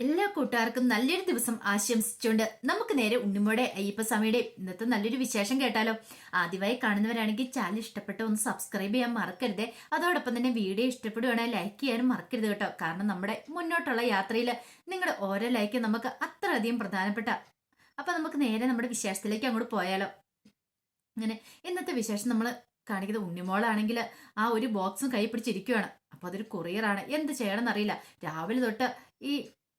എല്ലാ കൂട്ടുകാർക്കും നല്ലൊരു ദിവസം ആശംസിച്ചുകൊണ്ട് നമുക്ക് നേരെ ഉണ്ണിമോടെ അയ്യപ്പസ്വാമിയുടെ ഇന്നത്തെ നല്ലൊരു വിശേഷം കേട്ടാലോ? ആദ്യമായി കാണുന്നവരാണെങ്കിൽ ചാനൽ ഇഷ്ടപ്പെട്ട ഒന്ന് സബ്സ്ക്രൈബ് ചെയ്യാൻ മറക്കരുത്. അതോടൊപ്പം തന്നെ വീഡിയോ ഇഷ്ടപ്പെടുവാണെങ്കിൽ ലൈക്ക് ചെയ്യാനും മറക്കരുത് കേട്ടോ. കാരണം നമ്മുടെ മുന്നോട്ടുള്ള യാത്രയിൽ നിങ്ങളുടെ ഓരോ ലൈക്ക് നമുക്ക് അത്രയധികം പ്രധാനപ്പെട്ട അപ്പൊ നമുക്ക് നേരെ നമ്മുടെ വിശേഷത്തിലേക്ക് അങ്ങോട്ട് പോയാലോ? അങ്ങനെ ഇന്നത്തെ വിശേഷം നമ്മൾ കാണിക്കുന്നത് ഉണ്ണിമോളാണെങ്കിൽ ആ ഒരു ബോക്സും കൈ പിടിച്ചിരിക്കുകയാണ് അപ്പൊ അതൊരു കൊറിയറാണ് എന്ത് ചെയ്യണമെന്ന് അറിയില്ല രാവിലെ തൊട്ട് ഈ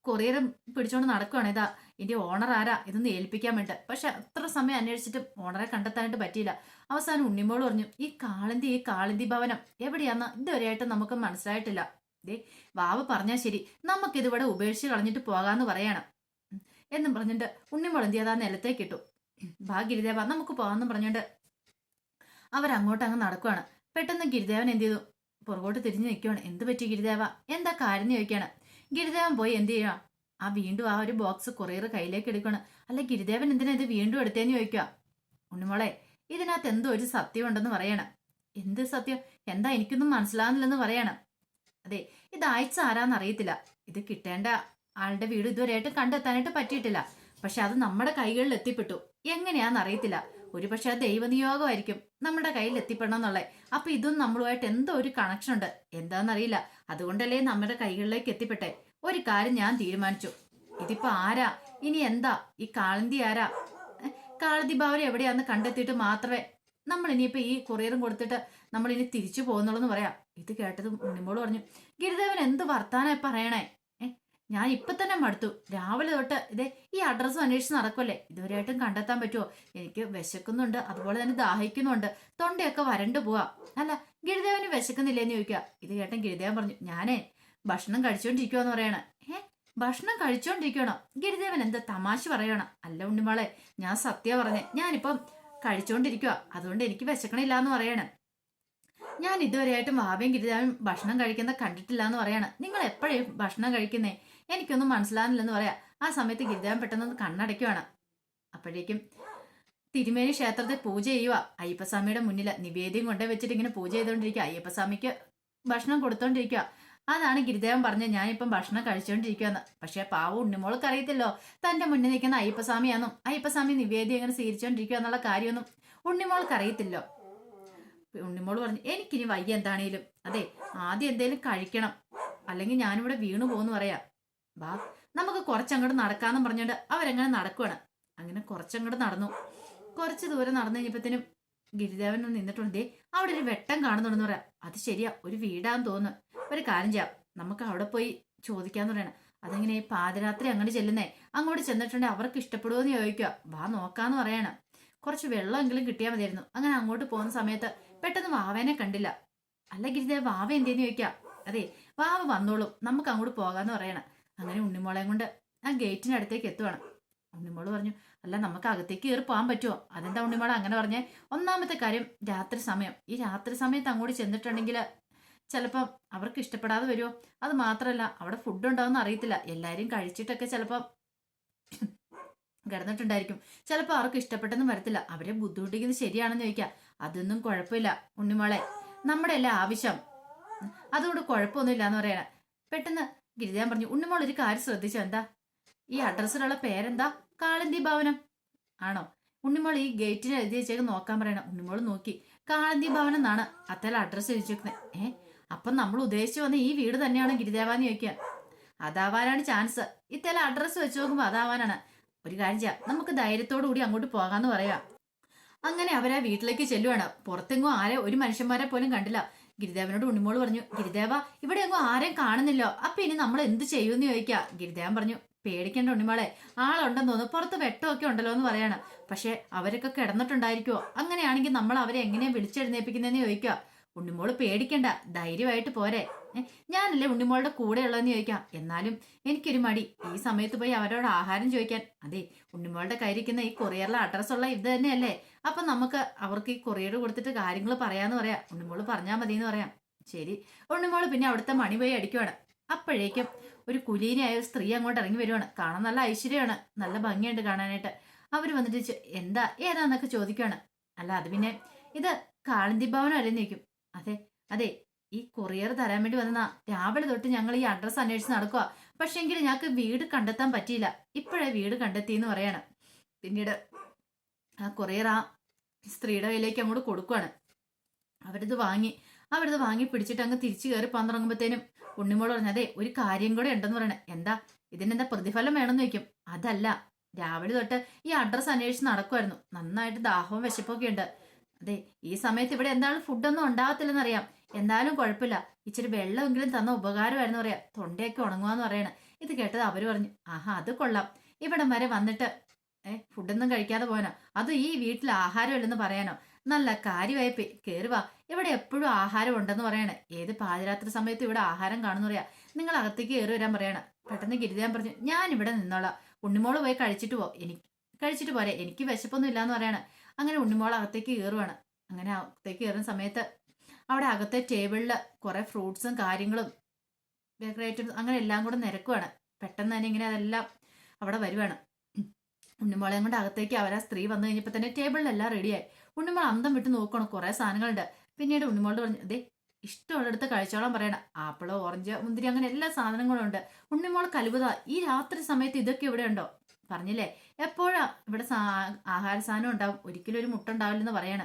കൊറിയറും പിടിച്ചോണ്ട് നടക്കുവാണ്. ഇതാ ഇതിന്റെ ഓണർ ആരാ? ഇതൊന്ന് ഏൽപ്പിക്കാൻ വേണ്ടി പക്ഷെ അത്ര സമയം അന്വേഷിച്ചിട്ടും ഓണറെ കണ്ടെത്താനായിട്ട് പറ്റിയില്ല. അവസാനം ഉണ്ണിമോൾ പറഞ്ഞു ഈ കാളിന്തി ഈ കാളിന്തി ഭവനം എവിടെയാന്ന് ഇതുവരെയായിട്ട് നമുക്ക് മനസ്സിലായിട്ടില്ല. ദേ വാവ് പറഞ്ഞാൽ ശരി. നമുക്കിതിവിടെ ഉപേക്ഷിച്ച് കളഞ്ഞിട്ട് പോകാന്ന് പറയണം. എന്നും പറഞ്ഞിട്ട് ഉണ്ണിമോൾ എന്ത് ചെയ്താ? നിലത്തേക്ക് ഇട്ടു. ബാ ഗിരിദേവ നമുക്ക് പോകാന്ന് പറഞ്ഞിട്ട് അവരങ്ങോട്ട് അങ്ങ് നടക്കുവാണ്. പെട്ടെന്ന് ഗിരിദേവൻ എന്ത് ചെയ്തു? പുറകോട്ട് തിരിഞ്ഞു നിൽക്കുവാണ് എന്ത് പറ്റി ഗിരിദേവ? എന്താ കാര്യം ചോദിക്കാണ്. ഗിരിദേവൻ പോയി എന്ത് ചെയ്യുക ആ വീണ്ടും ആ ഒരു ബോക്സ് കൊറിയർ കയ്യിലേക്ക് എടുക്കണം. അല്ല ഗിരിദേവൻ എന്തിനാ ഇത് വീണ്ടും എടുത്തേന്ന് ചോദിക്കുക ഉണ്ണിമോളെ ഇതിനകത്ത് എന്തോ ഒരു സത്യം ഉണ്ടെന്ന് പറയണം. എന്ത് സത്യം? എന്താ എനിക്കൊന്നും മനസ്സിലാകുന്നില്ലെന്ന് പറയണം. അതെ ഇത് അയച്ച ആരാന്ന് അറിയത്തില്ല. ഇത് കിട്ടേണ്ട ആളുടെ വീട് ഇതുവരെയായിട്ട് കണ്ടെത്താനായിട്ട് പറ്റിയിട്ടില്ല. പക്ഷെ അത് നമ്മുടെ കൈകളിൽ എത്തിപ്പെട്ടു. എങ്ങനെയാന്ന് അറിയത്തില്ല. ഒരു പക്ഷെ അത് ദൈവനിയോഗമായിരിക്കും നമ്മുടെ കയ്യിൽ എത്തിപ്പെടണം എന്നുള്ളത് അപ്പൊ ഇതും നമ്മളുമായിട്ട് എന്തോ ഒരു കണക്ഷൻ ഉണ്ട്. എന്താണെന്നറിയില്ല അതുകൊണ്ടല്ലേ നമ്മുടെ കൈകളിലേക്ക് എത്തിപ്പെട്ടെ. ഒരു കാര്യം ഞാൻ തീരുമാനിച്ചു. ഇതിപ്പോ ആരാ? ഇനി എന്താ? ഈ കാളന്തി ആരാ? കാളന്തി ഭാവന എവിടെയാന്ന് കണ്ടെത്തിയിട്ട് മാത്രമേ നമ്മൾ ഇനിയിപ്പോ ഈ കൊറിയറും കൊടുത്തിട്ട് നമ്മൾ ഇനി തിരിച്ചു പോകുന്നുള്ളൂ എന്ന് പറയാം. ഇത് കേട്ടതും ഉണ്ണിമോൾ പറഞ്ഞു ഗിരിദേവൻ എന്ത് വർത്താനായി പറയണേ? ഞാൻ ഇപ്പൊ തന്നെ മടുത്തു. രാവിലെ തൊട്ട് ഇതേ ഈ അഡ്രസ്സും അന്വേഷിച്ച് നടക്കുമല്ലേ ഇതുവരെയായിട്ടും കണ്ടെത്താൻ പറ്റുമോ എനിക്ക് വിശക്കുന്നുണ്ട്. അതുപോലെ തന്നെ ദാഹിക്കുന്നുണ്ട്. തൊണ്ടയൊക്കെ വരണ്ടു പോവാ. അല്ല ഗിരിദേവന് വിശക്കുന്നില്ലേന്ന് ചോദിക്കുക ഇത് കേട്ടൻ ഗിരിദേവൻ പറഞ്ഞു ഞാനേ ഭക്ഷണം കഴിച്ചോണ്ടിരിക്കുവാന്ന് പറയണേ. ഏ? ഭക്ഷണം കഴിച്ചോണ്ടിരിക്കണോ ഗിരിദേവൻ എന്താ തമാശ പറയണം? അല്ല ഉണ്ണിമോളെ ഞാൻ സത്യ പറഞ്ഞേ. ഞാനിപ്പം കഴിച്ചോണ്ടിരിക്കുക അതുകൊണ്ട് എനിക്ക് വിശക്കണില്ല എന്ന് പറയണേ. ഞാൻ ഇതുവരെയായിട്ടും ഭാവിയും ഗിരിദേവൻ ഭക്ഷണം കഴിക്കുന്ന കണ്ടിട്ടില്ല എന്ന് പറയാണ്. നിങ്ങൾ എപ്പോഴും ഭക്ഷണം കഴിക്കുന്നേ? എനിക്കൊന്നും മനസ്സിലാകുന്നില്ലെന്ന് പറയാ. ആ സമയത്ത് ഗിരിദേവൻ പെട്ടെന്ന് കണ്ണടയ്ക്കുവാണ്. അപ്പോഴേക്കും തിരുമേനി ക്ഷേത്രത്തിൽ പൂജ ചെയ്യുക അയ്യപ്പസ്വാമിയുടെ മുന്നിൽ നിവേദ്യം കൊണ്ടേ വെച്ചിട്ട് ഇങ്ങനെ പൂജ ചെയ്തുകൊണ്ടിരിക്കുക അയ്യപ്പസ്വാമിക്ക് ഭക്ഷണം കൊടുത്തോണ്ടിരിക്കുക അതാണ് ഗിരിദേവൻ പറഞ്ഞ ഞാനിപ്പം ഭക്ഷണം കഴിച്ചുകൊണ്ടിരിക്കുകയെന്ന് പക്ഷേ പാവ ഉണ്ണിമോൾക്ക് അറിയത്തില്ലോ. തന്റെ മുന്നിൽ നിൽക്കുന്ന അയ്യപ്പസ്വാമിയാണെന്നും അയ്യപ്പസ്വാമി നിവേദ്യം ഇങ്ങനെ സ്വീകരിച്ചുകൊണ്ടിരിക്കുക എന്നുള്ള കാര്യമൊന്നും ഉണ്ണിമോൾക്ക് അറിയത്തില്ലോ. ഉണ്ണിമോൾ പറഞ്ഞു എനിക്കിനി വയ്യ എന്താണേലും. അതെ ആദ്യം എന്തേലും കഴിക്കണം. അല്ലെങ്കിൽ ഞാനിവിടെ വീണു പോകുന്നു പറയാ. ബാ നമുക്ക് കുറച്ചങ്ങോട്ട് നടക്കാന്നും പറഞ്ഞോണ്ട് അവരെങ്ങനെ നടക്കുവാണ്. അങ്ങനെ കുറച്ചങ്ങോട്ട് നടന്നു. കുറച്ച് ദൂരം നടന്നു കഴിഞ്ഞപ്പോഴത്തേനും ഗിരിദേവൻ നിന്നിട്ടുണ്ട്. അവിടെ ഒരു വെട്ടം കാണുന്നുണ്ടെന്ന് പറയാം. അത് ശരിയാ ഒരു വീടാന്ന് തോന്നുന്നു. ഒരു കാര്യം ചെയ്യാം. നമുക്ക് അവിടെ പോയി ചോദിക്കാന്ന് പറയണം. അതെങ്ങനെ പാതിരാത്രി അങ്ങോട്ട് ചെല്ലുന്നേ? അങ്ങോട്ട് ചെന്നിട്ടുണ്ടെങ്കിൽ അവർക്ക് ഇഷ്ടപ്പെടുമോ എന്ന് ചോദിക്കുക. വാ നോക്കാന്ന് പറയണം. കുറച്ച് വെള്ളമെങ്കിലും കിട്ടിയാൽ മതിയായിരുന്നു. അങ്ങനെ അങ്ങോട്ട് പോകുന്ന സമയത്ത് പെട്ടെന്ന് വാവേനെ കണ്ടില്ല. അല്ല ഗിരിദേവ് വാവ എന്തേന്ന് ചോദിക്കാം? അതെ വാവ് വന്നോളും. നമുക്ക് അങ്ങോട്ട് പോകാന്ന് പറയണം. അങ്ങനെ ഉണ്ണിമോളെയും കൊണ്ട് ആ ഗേറ്റിന്റെ അടുത്തേക്ക് എത്തുവാണ്. ഉണ്ണിമോൾ പറഞ്ഞു അല്ല നമുക്ക് അകത്തേക്ക് കയറി പോകാൻ പറ്റുമോ അതെന്താ ഉണ്ണിമോളെ അങ്ങനെ പറഞ്ഞേ? ഒന്നാമത്തെ കാര്യം രാത്രി സമയം. ഈ രാത്രി സമയത്ത് അങ്ങോട്ട് ചെന്നിട്ടുണ്ടെങ്കിൽ ചിലപ്പം അവർക്ക് ഇഷ്ടപ്പെടാതെ വരുമോ അത് മാത്രമല്ല അവിടെ ഫുഡ് ഉണ്ടാവുമെന്ന് അറിയത്തില്ല. എല്ലാവരും കഴിച്ചിട്ടൊക്കെ ചിലപ്പം കിടന്നിട്ടുണ്ടായിരിക്കും. ചിലപ്പോൾ അവർക്ക് ഇഷ്ടപ്പെട്ടെന്നും വരത്തില്ല. അവരെ ബുദ്ധിമുട്ടിക്കുന്നത് ശരിയാണെന്ന് ചോദിക്കാം. അതൊന്നും കുഴപ്പമില്ല ഉണ്ണിമോളെ. നമ്മുടെ എല്ലാ ആവശ്യം? അതുകൊണ്ട് കുഴപ്പമൊന്നുമില്ല എന്ന് പറയണ. പെട്ടെന്ന് ഗിരിജാൻ പറഞ്ഞു ഉണ്ണിമോൾ ഒരു കാര്യം ശ്രദ്ധിച്ചോ എന്താ? ഈ അഡ്രസ്സിലുള്ള പേരെന്താ? കാളന്തി ഭവനം. ആണോ? ഉണ്ണിമോൾ ഈ ഗേറ്റിന് എഴുതി വെച്ചേക്ക് നോക്കാൻ പറയണം. ഉണ്ണിമോൾ നോക്കി. കാളന്തി ഭവനം എന്നാണ് അത്തല അഡ്രസ്സ് ചോദിച്ചേക്കുന്നത് ഏ? അപ്പം നമ്മൾ ഉദ്ദേശിച്ചു വന്ന ഈ വീട് തന്നെയാണ് ഗിരിദേവാന്ന് ചോദിക്കുക അതാവാനാണ് ചാൻസ്. ഇത്തല അഡ്രസ്സ് വെച്ച് നോക്കുമ്പോൾ അതാവാനാണ്. ഒരു കാര്യം ചെയ്യാം. നമുക്ക് ധൈര്യത്തോടു കൂടി അങ്ങോട്ട് പോകാമെന്ന് പറയാം. അങ്ങനെ അവരാ വീട്ടിലേക്ക് ചെല്ലുവാണ്. പുറത്തെങ്ങും ആരെ ഒരു മനുഷ്യന്മാരെ പോലും കണ്ടില്ല. ഗിരിദേവനോട് ഉണ്ണിമോൾ പറഞ്ഞു ഗിരിദേവ ഇവിടെ എങ്ങും ആരെയും കാണുന്നില്ലോ. അപ്പൊ ഇനി നമ്മൾ എന്ത് ചെയ്യുമെന്ന് ചോദിക്കാം. ഗിരിദേവൻ പറഞ്ഞു പേടിക്കേണ്ട ഉണ്ണിമോളെ ആളുണ്ടെന്ന് തോന്നുന്നു പുറത്ത് വെട്ടമൊക്കെ ഉണ്ടല്ലോ എന്ന് പറയാണ്. പക്ഷെ അവരൊക്കെ കിടന്നിട്ടുണ്ടായിരിക്കുമോ അങ്ങനെയാണെങ്കിൽ നമ്മൾ അവരെ എങ്ങനെയാ വിളിച്ചെഴുന്നേപ്പിക്കുന്നതെന്ന് ചോദിക്കുക ഉണ്ണിമോൾ പേടിക്കണ്ട ധൈര്യമായിട്ട് പോരെ. ഞാനല്ലേ ഉണ്ണിമോളുടെ കൂടെ ഉള്ളതെന്ന് ചോദിക്കാം. എന്നാലും എനിക്കൊരു മടി. ഈ സമയത്ത് പോയി അവരോട് ആഹാരം ചോദിക്കാൻ. അതെ ഉണ്ണിമോളുടെ കയ്യിരിക്കുന്ന ഈ കൊറിയറിലെ അഡ്രസ് ഉള്ള ഇത് തന്നെയല്ലേ. അപ്പൊ നമുക്ക് അവർക്ക് ഈ കൊറിയർ കൊടുത്തിട്ട് കാര്യങ്ങൾ പറയാന്ന് പറയാം. ഉണ്ണിമോൾ പറഞ്ഞാൽ മതി എന്ന് പറയാം. ശരി. ഉണ്ണിമോൾ പിന്നെ അവിടുത്തെ മണി പോയി അടിക്കുവാണ്. അപ്പോഴേക്കും ഒരു കുലീനയായ ഒരു സ്ത്രീ അങ്ങോട്ട് ഇറങ്ങി വരുവാണ്. കാണാൻ നല്ല ഐശ്വര്യമാണ്. നല്ല ഭംഗിയുണ്ട് കാണാനായിട്ട്. അവർ വന്നിട്ട് എന്താ? ഏതാന്നൊക്കെ ചോദിക്കുവാണ്. അല്ല അത് പിന്നെ ഇത് കാളന്തി ഭവനം അല്ലെന്ന് ചോദിക്കും. അതെ അതെ. ഈ കൊറിയർ തരാൻ വേണ്ടി വന്ന രാവിലെ തൊട്ട് ഞങ്ങൾ ഈ അഡ്രസ്സ് അന്വേഷിച്ച് നടക്കുക പക്ഷെങ്കിൽ ഞങ്ങൾക്ക് വീട് കണ്ടെത്താൻ പറ്റിയില്ല. ഇപ്പോഴേ വീട് കണ്ടെത്തി എന്ന് പറയണം. പിന്നീട് ആ കൊറിയർ ആ സ്ത്രീയുടെ കയ്യിലേക്ക് അങ്ങോട്ട് കൊടുക്കുവാണ്. അവരിത് വാങ്ങി അവരിത് വാങ്ങി പിടിച്ചിട്ട് അങ്ങ് തിരിച്ചു കയറി പന്തിറങ്ങുമ്പോഴത്തേനും ഉണ്ണിമോൾ പറഞ്ഞു അതെ ഒരു കാര്യം കൂടെ ഉണ്ടെന്ന് പറയണേ. എന്താ? ഇതിനെന്താ പ്രതിഫലം വേണമെന്ന് വെക്കും അതല്ല രാവിലെ തൊട്ട് ഈ അഡ്രസ്സ് അന്വേഷിച്ച് നടക്കുമായിരുന്നു നന്നായിട്ട് ദാഹവും വിശപ്പൊക്കെ ഉണ്ട്. അതെ ഈ സമയത്ത് ഇവിടെ എന്താണ് ഫുഡൊന്നും ഉണ്ടാകത്തില്ലെന്നറിയാം. എന്തായാലും കുഴപ്പമില്ല. ഇച്ചിരി വെള്ളമെങ്കിലും തന്ന ഉപകാരമായിരുന്നു പറയാ. തൊണ്ടയൊക്കെ ഉണങ്ങുവാന്ന് പറയണേ. ഇത് കേട്ടത് അവർ പറഞ്ഞു ആഹാ അത് കൊള്ളാം. ഇവിടം വരെ വന്നിട്ട് ഏ ഫുഡൊന്നും കഴിക്കാതെ പോകാനോ അത് ഈ വീട്ടിൽ ആഹാരമില്ലെന്ന് പറയാനോ? നല്ല കാര്യമായി പേ- കേറി ഇവിടെ എപ്പോഴും ആഹാരം ഉണ്ടെന്ന് പറയണേ. ഏത് പാതിരാത്രി സമയത്ത് ഇവിടെ ആഹാരം കാണുന്നു പറയാ. നിങ്ങൾ അകത്തേക്ക് കയറി വരാൻ പറയണം. പെട്ടെന്ന് ഗിരിജാൻ പറഞ്ഞു ഞാൻ ഇവിടെ നിന്നോളാം. ഉണ്ണിമോൾ പോയി കഴിച്ചിട്ട് പോ. എനിക്ക് കഴിച്ചിട്ട് പോരെ. എനിക്ക് വിശപ്പൊന്നും ഇല്ലാന്ന് പറയണേ. അങ്ങനെ ഉണ്ണിമോൾ അകത്തേക്ക് കയറുവാണ് അങ്ങനെ അകത്തേക്ക് കയറുന്ന സമയത്ത് അവിടെ അകത്തെ ടേബിളിൽ കുറെ ഫ്രൂട്ട്സും കാര്യങ്ങളും ബേക്കറി ഐറ്റംസ് അങ്ങനെ എല്ലാം കൂടെ നിരക്കുവാണ്. പെട്ടെന്ന് തന്നെ ഇങ്ങനെ അതെല്ലാം അവിടെ വരുവാണ്. ഉണ്ണിമോളെയും കൊണ്ട് അകത്തേക്ക് അവരാ സ്ത്രീ വന്നു കഴിഞ്ഞപ്പോൾ തന്നെ ടേബിളിലെല്ലാം റെഡിയായി. ഉണ്ണിമോൾ അന്തം വിട്ട് നോക്കണം കുറെ സാധനങ്ങളുണ്ട്. പിന്നീട് ഉണ്ണിമോളോട് പറഞ്ഞു അതെ ഇഷ്ടമുള്ളിടത്ത് കഴിച്ചോളാൻ പറയണം ആപ്പിൾ ഓറഞ്ച് മുന്തിരി അങ്ങനെ എല്ലാ സാധനങ്ങളും ഉണ്ട്. ഉണ്ണിമോൾ കലുപത ഈ രാത്രി സമയത്ത് ഇതൊക്കെ ഇവിടെ ഉണ്ടോ? പറഞ്ഞില്ലേ? എപ്പോഴാ ഇവിടെ ആഹാര സാധനം ഉണ്ടാവും? ഒരിക്കലും ഒരു മുട്ട ഉണ്ടാവില്ലെന്ന് പറയണ.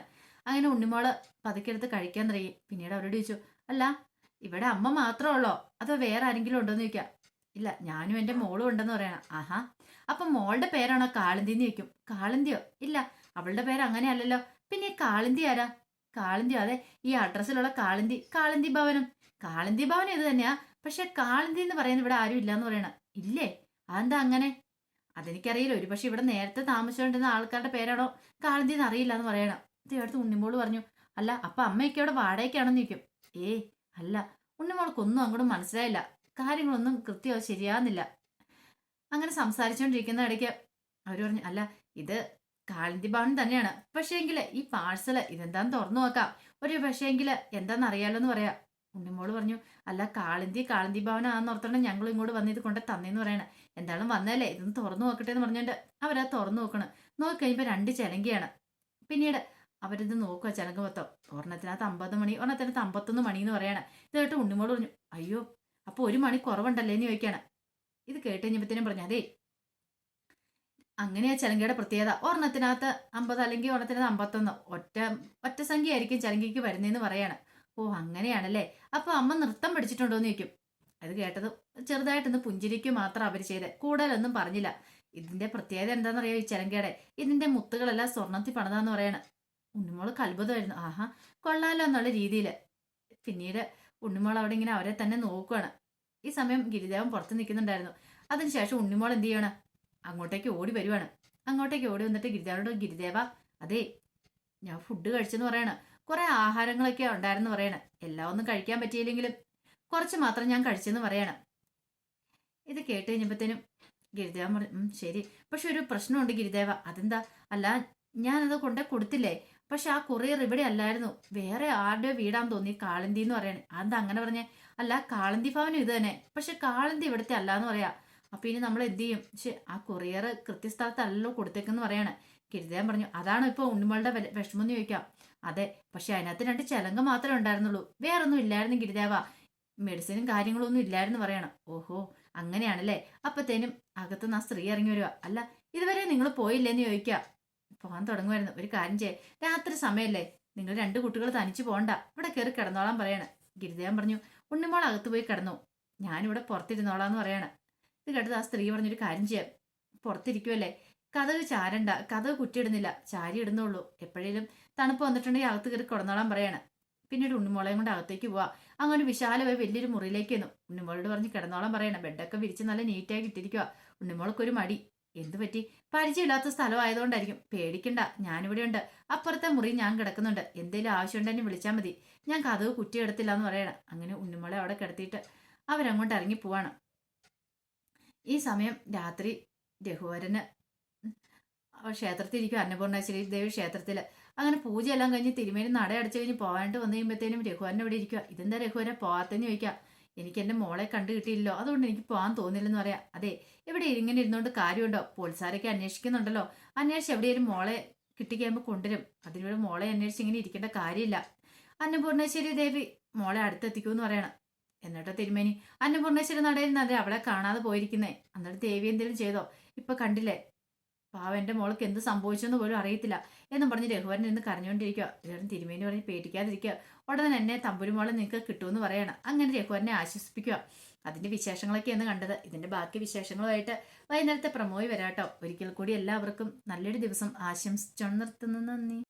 അങ്ങനെ ഉണ്ണിമോൾ പതുക്കെ എടുത്ത് കഴിക്കാൻ തുടങ്ങി. പിന്നീട് അവരോട് ചോദിച്ചു അല്ല ഇവിടെ അമ്മ മാത്രമേ ഉള്ളോ? അതോ വേറെ ആരെങ്കിലും ഉണ്ടോ എന്ന് ചോദിക്കാം? ഇല്ല ഞാനും എന്റെ മോളും ഉണ്ടെന്ന് പറയണം. ആഹാ അപ്പം മോളുടെ പേരാണോ കാളിന്തി എന്ന് ചോദിക്കും. കാളിന്തിയോ? ഇല്ല അവളുടെ പേര് അങ്ങനെയല്ലല്ലോ പിന്നെ കാളിന്തി ആരാ? കാളിന്തി അതെ ഈ അഡ്രസ്സിലുള്ള കാളിന്തി. കാളിന്തി ഭവനം. കാളിന്തി ഭവനം ഇത് തന്നെയാ? പക്ഷെ കാളിന്തി എന്ന് പറയുന്നത് ഇവിടെ ആരും ഇല്ലാന്ന് പറയണ. ഇല്ലേ? അതെന്താ അങ്ങനെ? അതെനിക്കറിയില്ല. ഒരു പക്ഷെ ഇവിടെ നേരത്തെ താമസിച്ചുകൊണ്ടിരുന്ന ആൾക്കാരുടെ പേരാണോ കാളിന്തി എന്ന് അറിയില്ല എന്ന് പറയണം. അടുത്ത് ഉണ്ണിമോൾ പറഞ്ഞു അല്ല അപ്പൊ അമ്മയൊക്കെ അവിടെ വാടകയ്ക്കാണെന്ന് ചോദിക്കും. ഏ അല്ല ഉണ്ണിമോൾക്കൊന്നും അങ്ങോട്ട് മനസ്സിലായില്ല. കാര്യങ്ങളൊന്നും കൃത്യമാവ് ശരിയാകുന്നില്ല അങ്ങനെ സംസാരിച്ചുകൊണ്ടിരിക്കുന്ന ഇടയ്ക്ക് അവർ പറഞ്ഞു അല്ല ഇത് കാളിന്തി ഭവൻ തന്നെയാണ്. പക്ഷേങ്കിൽ ഈ പാഴ്സൽ ഇതെന്താന്ന് തുറന്നു നോക്കാം. ഒരു പക്ഷേങ്കിൽ എന്താണെന്ന് അറിയാലോ എന്ന് പറയാം. ഉണ്ണിമോൾ പറഞ്ഞു അല്ല കാളിന്തി കാളിന്തി ഭവനാന്ന് ഓർത്തോണ്ട് ഞങ്ങൾ ഇങ്ങോട്ട് വന്ന് ഇത് കൊണ്ട് തന്നേന്ന് പറയണേ. എന്തായാലും വന്നല്ലേ ഇതൊന്ന് തുറന്നു നോക്കട്ടെ എന്ന് പറഞ്ഞുകൊണ്ട് അവരത് തുറന്നു നോക്കണം. നോക്കി കഴിയുമ്പോൾ രണ്ട് ചിലങ്കിയാണ്. പിന്നീട് അവരിത് നോക്കുക ചിലങ്ക മൊത്തം ഒരെണ്ണത്തിനകത്ത് അമ്പത് മണി ഒരെണ്ണത്തിനകത്ത് അമ്പത്തൊന്ന് മണി എന്ന് പറയാണ്. ഇത് കേട്ട് ഉണ്ണിമോൾ പറഞ്ഞു അയ്യോ അപ്പോൾ ഒരു മണി കുറവുണ്ടല്ലേ? എന്ന് ചോദിക്കാണ്. ഇത് കേട്ട് കഴിഞ്ഞപ്പോഴത്തേനും പറഞ്ഞു അതേ അങ്ങനെയാ ചലങ്കയുടെ പ്രത്യേകത. ഒരെണ്ണത്തിനകത്ത് അമ്പത് അല്ലെങ്കിൽ ഒരെണ്ണത്തിനകത്ത് അമ്പത്തൊന്ന് ഒറ്റ ഒറ്റ സംഖ്യ ആയിരിക്കും ചലങ്കയ്ക്ക് വരുന്നതെന്ന് പറയാണ്. ഓ അങ്ങനെയാണല്ലേ? അപ്പോൾ അമ്മ നൃത്തം പഠിച്ചിട്ടുണ്ടോ എന്ന് ചോദിക്കും. അത് കേട്ടത് ചെറുതായിട്ടൊന്ന് പുഞ്ചിരിക്കും മാത്രം അവർ ചെയ്ത്. കൂടുതലൊന്നും പറഞ്ഞില്ല. ഇതിന്റെ പ്രത്യേകത എന്താണെന്നറിയോ ഈ ചലങ്കയുടെ? ഇതിന്റെ മുത്തുകളെല്ലാം സ്വർണത്തിൽ പണിതാന്ന് പറയണ. ഉണ്ണിമോൾ അത്ഭുതമായിരുന്നു ആഹാ കൊള്ളാലോ എന്നുള്ള രീതിയിൽ പിന്നീട് ഉണ്ണിമോൾ അവിടെ ഇങ്ങനെ അവരെ തന്നെ നോക്കുകയാണ് ഈ സമയം ഗിരിദേവൻ പുറത്ത് നിൽക്കുന്നുണ്ടായിരുന്നു. അതിനുശേഷം ഉണ്ണിമോൾ എന്ത് ചെയ്യണം? അങ്ങോട്ടേക്ക് ഓടി വരുവാണ്. അങ്ങോട്ടേക്ക് ഓടി വന്നിട്ട് ഗിരിദേവനോട് ഗിരിദേവ അതേ ഞാൻ ഫുഡ് കഴിച്ചെന്ന് പറയണ. കുറെ ആഹാരങ്ങളൊക്കെ ഉണ്ടായിരുന്നു പറയണ. എല്ലാം ഒന്നും കഴിക്കാൻ പറ്റിയില്ലെങ്കിലും കുറച്ച് മാത്രം ഞാൻ കഴിച്ചെന്ന് പറയണം. ഇത് കേട്ട് കഴിഞ്ഞപ്പോഴത്തേനും ഗിരിദേവൻ പറഞ്ഞു ശരി. പക്ഷെ ഒരു പ്രശ്നമുണ്ട് ഗിരിദേവ. അതെന്താ? അല്ല ഞാനത് കൊണ്ടേ കൊടുത്തില്ലേ? പക്ഷെ ആ കൊറിയർ ഇവിടെ അല്ലായിരുന്നു. വേറെ ആരുടെ വീടാന്ന് തോന്നി കാളന്തി എന്ന് പറയണേ. അത് അങ്ങനെ പറഞ്ഞേ? അല്ല കാളന്തി ഭവനം ഇത് തന്നെ. പക്ഷെ കാളന്തി ഇവിടുത്തെ അല്ലാന്ന് പറയാ. അപ്പൊ ഇനി നമ്മൾ എന്ത് ചെയ്യും? പക്ഷെ ആ കൊറിയർ കൃത്യസ്ഥലത്തല്ലോ കൊടുത്തേക്കെന്ന് പറയാണ്. ഗിരിദേവൻ പറഞ്ഞു അതാണ് ഇപ്പൊ ഉണ്ണിമളുടെ വിഷമം എന്ന് ചോദിക്കാം. അതെ പക്ഷെ അതിനകത്ത് രണ്ട് ചിലങ്ക മാത്രമേ ഉണ്ടായിരുന്നുള്ളൂ. വേറൊന്നും ഇല്ലായിരുന്നു ഗിരിദേവ. മെഡിസിനും കാര്യങ്ങളും ഒന്നും ഇല്ലായിരുന്നു പറയണം. ഓഹോ അങ്ങനെയാണല്ലേ? അപ്പത്തേനും അകത്തുനിന്ന് ആ സ്ത്രീ ഇറങ്ങി വരിക. അല്ല ഇതുവരെ നിങ്ങൾ പോയില്ലെന്ന് ചോദിക്കുക പോകാൻ തുടങ്ങുമായിരുന്നു. ഒരു കാര്യം ചെയ്യേ. രാത്രി സമയല്ലേ? നിങ്ങൾ രണ്ട് കുട്ടികൾ തനിച്ച് പോകണ്ട ഇവിടെ കയറി കിടന്നോളാൻ പറയാണ്. ഗിരിദേവൻ പറഞ്ഞു ഉണ്ണിമോൾ അകത്ത് പോയി കിടന്നു. ഞാനിവിടെ പുറത്തിരുന്നോളാന്ന് പറയണ. ഇത് കേട്ടത് ആ സ്ത്രീ പറഞ്ഞൊരു കാര്യം ചെയ്യാം. പുറത്തിരിക്കുമല്ലേ കഥക് ചാരണ്ട. കഥക് കുറ്റിയിടുന്നില്ല. ചാരി ഇടുന്നുള്ളൂ. എപ്പോഴേലും തണുപ്പ് വന്നിട്ടുണ്ടെങ്കിൽ അകത്ത് കയറി കിടന്നോളാൻ പറയണ. പിന്നീട് ഉണ്ണിമോളെയും കൊണ്ട് അകത്തേക്ക് പോവാ. അങ്ങനെ വിശാലമായി വലിയൊരു മുറിയിലേക്ക് വന്നു ഉണ്ണിമോളോട് പറഞ്ഞ് കിടന്നോളാൻ പറയണം. ബെഡൊക്കെ വിരിച്ച് നല്ല നീറ്റായി ഇട്ടിരിക്കുക ഉണ്ണിമോൾക്കൊരു മടി. എന്ത് പറ്റി? പരിചയമില്ലാത്ത സ്ഥലം ആയതുകൊണ്ടായിരിക്കും. പേടിക്കണ്ട ഞാനിവിടെ ഉണ്ട് അപ്പുറത്തെ മുറി ഞാൻ കിടക്കുന്നുണ്ട്. എന്തേലും ആവശ്യമുണ്ടെങ്കിൽ വിളിച്ചാൽ മതി. ഞാൻ കഥവ് കുറ്റി എടുത്തില്ല എന്ന് പറയണം. അങ്ങനെ ഉണ്ണിമോളെ അവിടെ കിടത്തിയിട്ട് അവരങ്ങോട്ട് ഇറങ്ങി പോവാണ്. ഈ സമയം രാത്രി രഘുവരന് ക്ഷേത്രത്തിൽ ഇരിക്കും അന്നപൂർണേശ്വരി ദേവി ക്ഷേത്രത്തിൽ അങ്ങനെ പൂജയെല്ലാം കഴിഞ്ഞ് തിരുമേനി നട അടച്ചു കഴിഞ്ഞ് പോകാണ്ട് വന്നു കഴിയുമ്പോഴത്തേനും രഘുവരൻ ഇവിടെ ഇരിക്കുക ഇതെന്താ രഘുവരൻ പോകാത്തെന്ന് ചോദിക്കാം എനിക്ക് എന്റെ മോളെ കണ്ടു കിട്ടിയില്ലല്ലോ. അതുകൊണ്ട് എനിക്ക് പോകാൻ തോന്നില്ലെന്ന് പറയാം. അതെ എവിടെ ഇങ്ങനെ ഇരുന്നുകൊണ്ട് കാര്യമുണ്ടോ? പോലീസാരൊക്കെ അന്വേഷിക്കുന്നുണ്ടല്ലോ. അന്വേഷിച്ച് എവിടെയെങ്കിലും മോളെ കിട്ടിക്കഴിയുമ്പോൾ കൊണ്ടുവരും. അതിനോട് മോളെ അന്വേഷിച്ച് ഇങ്ങനെ ഇരിക്കേണ്ട കാര്യമില്ല. അന്നപൂർണേശ്വരി ദേവി മോളെ അടുത്തെത്തിക്കൂന്ന് പറയണം. എന്നിട്ടോ തിരുമേനി? അന്നപൂർണേശ്വരി നടയിൽ നിന്ന് അവളെ കാണാതെ പോയിരിക്കുന്നേ. എന്നിട്ട് ദേവി എന്തെങ്കിലും ചെയ്തോ? ഇപ്പൊ കണ്ടില്ലേ? പാവം എന്റെ മോൾക്ക് എന്ത് സംഭവിച്ചെന്ന് പോലും അറിയത്തില്ല എന്നും പറഞ്ഞ് രഘുവരൻ നിന്ന് കരഞ്ഞുകൊണ്ടിരിക്കുക. രഘുവരൻ തിരുമേനി പറഞ്ഞ് പേടിക്കാതിരിക്കുക. ഉടനെ എന്നെ തമ്പുരുമോളെ നിങ്ങൾക്ക് കിട്ടുമെന്ന് പറയണം. അങ്ങനെ രഘുവരനെ ആശ്വസിപ്പിക്കുക. അതിന്റെ വിശേഷങ്ങളൊക്കെയാണ് കണ്ടത്. ഇതിന്റെ ബാക്കി വിശേഷങ്ങളുമായിട്ട് വൈകുന്നേരത്തെ പ്രമോയി വരാട്ടോ. ഒരിക്കൽ കൂടി എല്ലാവർക്കും നല്ലൊരു ദിവസം ആശംസിച്ചു നിർത്തുന്നു നന്ദി.